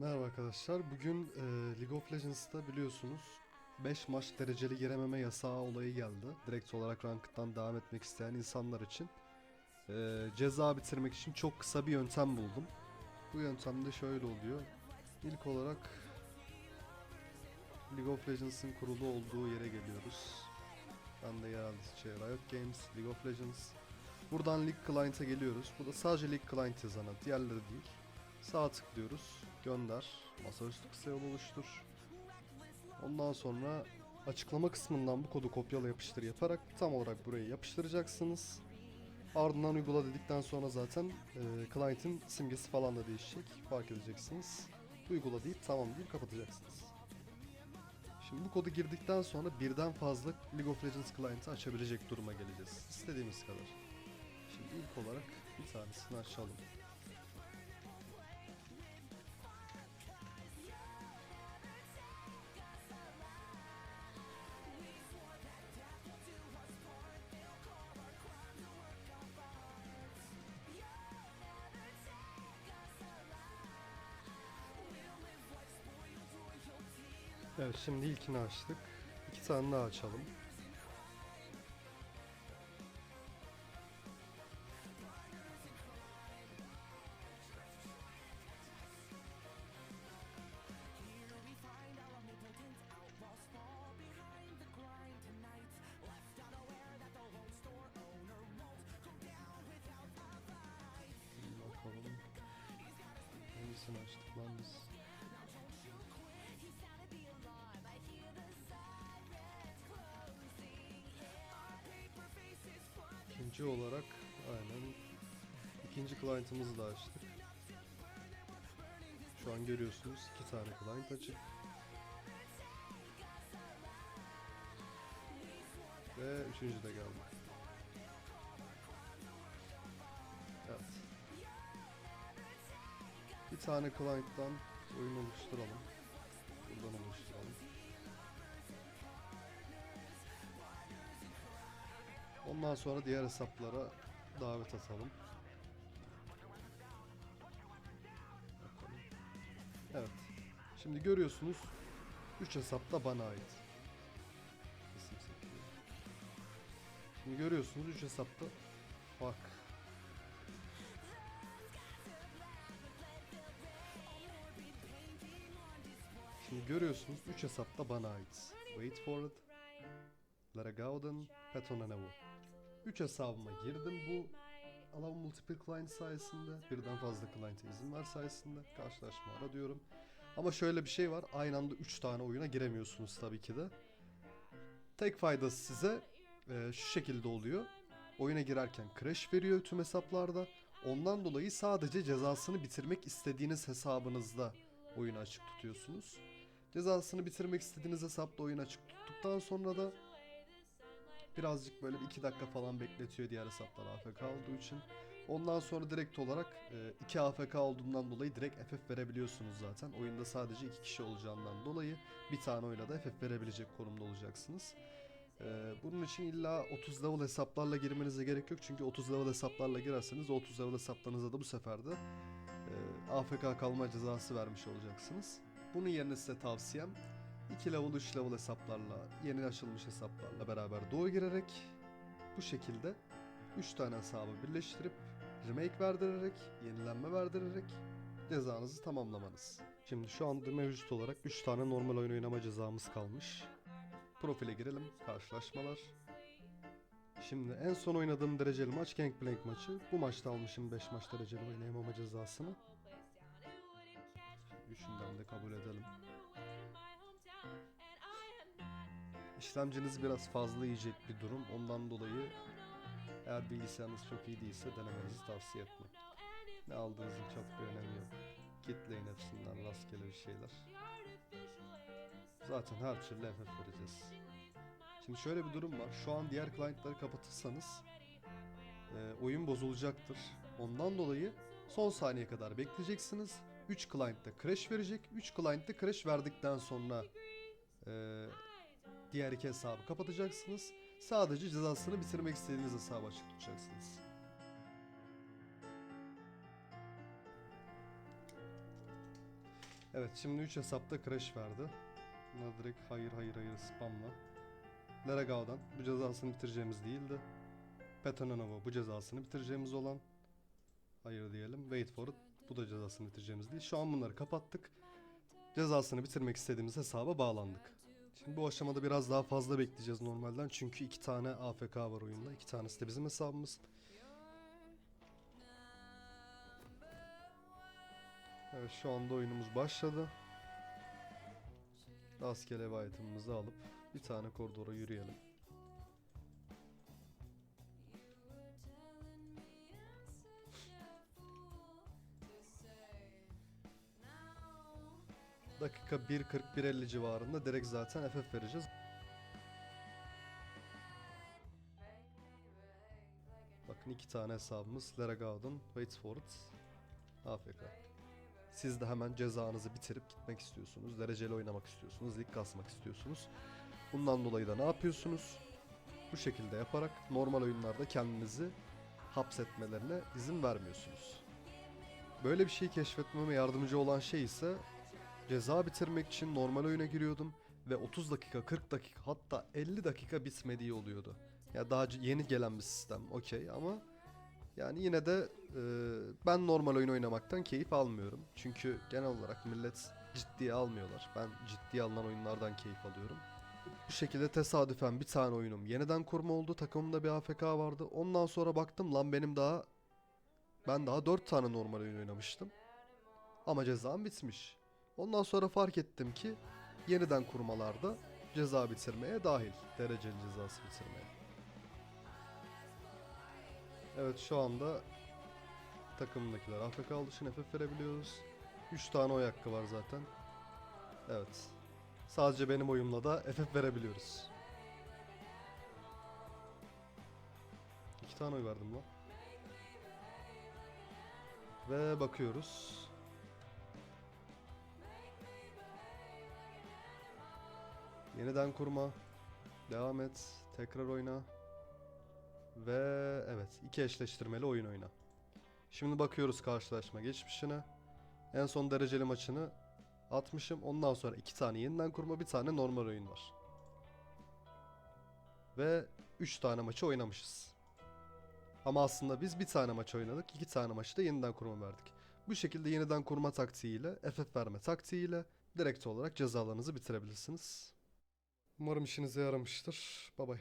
Merhaba arkadaşlar. Bugün e, League of Legends'ta biliyorsunuz 5 maç dereceli girememe yasağı olayı geldi. Direkt olarak Ranked'dan devam etmek isteyen insanlar için. E, ceza bitirmek için çok kısa bir yöntem buldum. Bu yöntem de şöyle oluyor. İlk olarak League of Legends'ın kurulu olduğu yere geliyoruz. Ben de yerelde şey Riot Games, League of Legends. Buradan League Client'a geliyoruz. Burada sadece League Client yazana, diğerleri değil. Sağ tıklıyoruz. Gönder. Masaüstü kısa yol oluştur. Ondan sonra açıklama kısmından bu kodu kopyala yapıştır yaparak tam olarak buraya yapıştıracaksınız. Ardından uygula dedikten sonra zaten e, client'in simgesi falan da değişecek. Fark edeceksiniz. Uygula deyip tamam deyip kapatacaksınız. Şimdi bu kodu girdikten sonra birden fazla League of Legends client'ı açabilecek duruma geleceğiz. İstediğimiz kadar. Şimdi ilk olarak bir tanesini açalım. Evet şimdi ilkini açtık. İki tane daha açalım. Bakalım. Hangisini açtık lan biz? İkinci olarak aynen ikinci client'ımızı da açtık. Şu an görüyorsunuz iki tane client açık. Ve üçüncü de geldi. Evet. Bir tane client'tan oyun oluşturalım. Buradan oluşturalım. Ondan sonra diğer hesaplara davet atalım. Bakalım. Evet. Şimdi görüyorsunuz 3 hesap da bana ait. İsim. Şimdi görüyorsunuz 3 hesapta bak. Şimdi görüyorsunuz 3 hesap da bana ait. Wait for it. Lara Gauden, Petron Anevo. 3 hesabıma girdim bu Allow Multiple Client sayesinde. Birden fazla client'e izin ver sayesinde. Karşılaşma ara diyorum. Ama şöyle bir şey var. Aynı anda 3 tane oyuna giremiyorsunuz tabii ki de. Tek faydası size e, şu şekilde oluyor. Oyuna girerken crash veriyor tüm hesaplarda. Ondan dolayı sadece cezasını bitirmek istediğiniz hesabınızda oyunu açık tutuyorsunuz. Cezasını bitirmek istediğiniz hesapta oyunu açık tuttuktan sonra da birazcık böyle bir iki dakika falan bekletiyor diğer hesaplar AFK olduğu için. Ondan sonra direkt olarak e, iki AFK olduğundan dolayı direkt FF verebiliyorsunuz zaten. Oyunda sadece iki kişi olacağından dolayı bir tane oyuna da FF verebilecek konumda olacaksınız. E, bunun için illa 30 level hesaplarla girmenize gerek yok. Çünkü 30 level hesaplarla girerseniz o 30 level hesaplarınıza da bu sefer de e, AFK kalma cezası vermiş olacaksınız. Bunun yerine size tavsiyem 2 level 3 level hesaplarla yeni açılmış hesaplarla beraber doğu girerek bu şekilde 3 tane hesabı birleştirip remake verdirerek, yenilenme verdirerek cezanızı tamamlamanız. Şimdi şu anda mevcut olarak 3 tane normal oyun oynama cezamız kalmış. Profile girelim, karşılaşmalar. Şimdi en son oynadığım dereceli maç Gangplank maçı. Bu maçta almışım 5 maç dereceli oynayamama cezasını. Üçünden de kabul edelim. İşlemciniz biraz fazla yiyecek bir durum. Ondan dolayı eğer bilgisayarınız çok iyi değilse denemenizi tavsiye etmem. Ne aldığınızın çok bir önemi yok. Kitleyin hepsinden rastgele bir şeyler. Zaten her türlü FF vereceğiz. Şimdi şöyle bir durum var. Şu an diğer client'ları kapatırsanız e, oyun bozulacaktır. Ondan dolayı son saniye kadar bekleyeceksiniz. 3 client'te crash verecek. 3 client'te crash verdikten sonra e, diğer iki hesabı kapatacaksınız. Sadece cezasını bitirmek istediğiniz hesabı açık tutacaksınız. Evet şimdi 3 hesapta crash verdi. Bunlar direkt hayır hayır hayır spamla. Laragao'dan bu cezasını bitireceğimiz değildi. Petonanova bu cezasını bitireceğimiz olan. Hayır diyelim. Wait for it. Bu da cezasını bitireceğimiz değil. Şu an bunları kapattık. Cezasını bitirmek istediğimiz hesaba bağlandık. Şimdi bu aşamada biraz daha fazla bekleyeceğiz normalden. Çünkü iki tane AFK var oyunda. İki tanesi de bizim hesabımız. Evet şu anda oyunumuz başladı. Rastgele ev item'ımızı alıp bir tane koridora yürüyelim. Dakika 1.40-1.50 civarında direkt zaten FF vereceğiz. Bakın iki tane hesabımız. Laragaud'un Waits for it. AFK. Siz de hemen cezanızı bitirip gitmek istiyorsunuz. Dereceli oynamak istiyorsunuz. Lig kasmak istiyorsunuz. Bundan dolayı da ne yapıyorsunuz? Bu şekilde yaparak normal oyunlarda kendinizi hapsetmelerine izin vermiyorsunuz. Böyle bir şeyi keşfetmeme yardımcı olan şey ise ceza bitirmek için normal oyuna giriyordum ve 30 dakika, 40 dakika hatta 50 dakika bitmediği oluyordu. Ya daha yeni gelen bir sistem okey ama yani yine de e, ben normal oyun oynamaktan keyif almıyorum. Çünkü genel olarak millet ciddiye almıyorlar. Ben ciddiye alınan oyunlardan keyif alıyorum. Bu şekilde tesadüfen bir tane oyunum yeniden kurma oldu. Takımımda bir AFK vardı. Ondan sonra baktım lan benim daha ben daha 4 tane normal oyun oynamıştım. Ama cezam bitmiş. Ondan sonra fark ettim ki yeniden kurmalarda ceza bitirmeye dahil. Dereceli cezası bitirmeye. Evet şu anda takımdakiler AFK olduğu için FF verebiliyoruz. 3 tane oy hakkı var zaten. Evet. Sadece benim oyumla da FF verebiliyoruz. 2 tane oy verdim lan. Ve bakıyoruz. Yeniden kurma. Devam et. Tekrar oyna. Ve evet iki eşleştirmeli oyun oyna. Şimdi bakıyoruz karşılaşma geçmişine. En son dereceli maçını atmışım. Ondan sonra iki tane yeniden kurma bir tane normal oyun var. Ve üç tane maçı oynamışız. Ama aslında biz bir tane maç oynadık. iki tane maçı da yeniden kurma verdik. Bu şekilde yeniden kurma taktiğiyle, FF verme taktiğiyle direkt olarak cezalarınızı bitirebilirsiniz. Umarım işinize yaramıştır. Bye bye.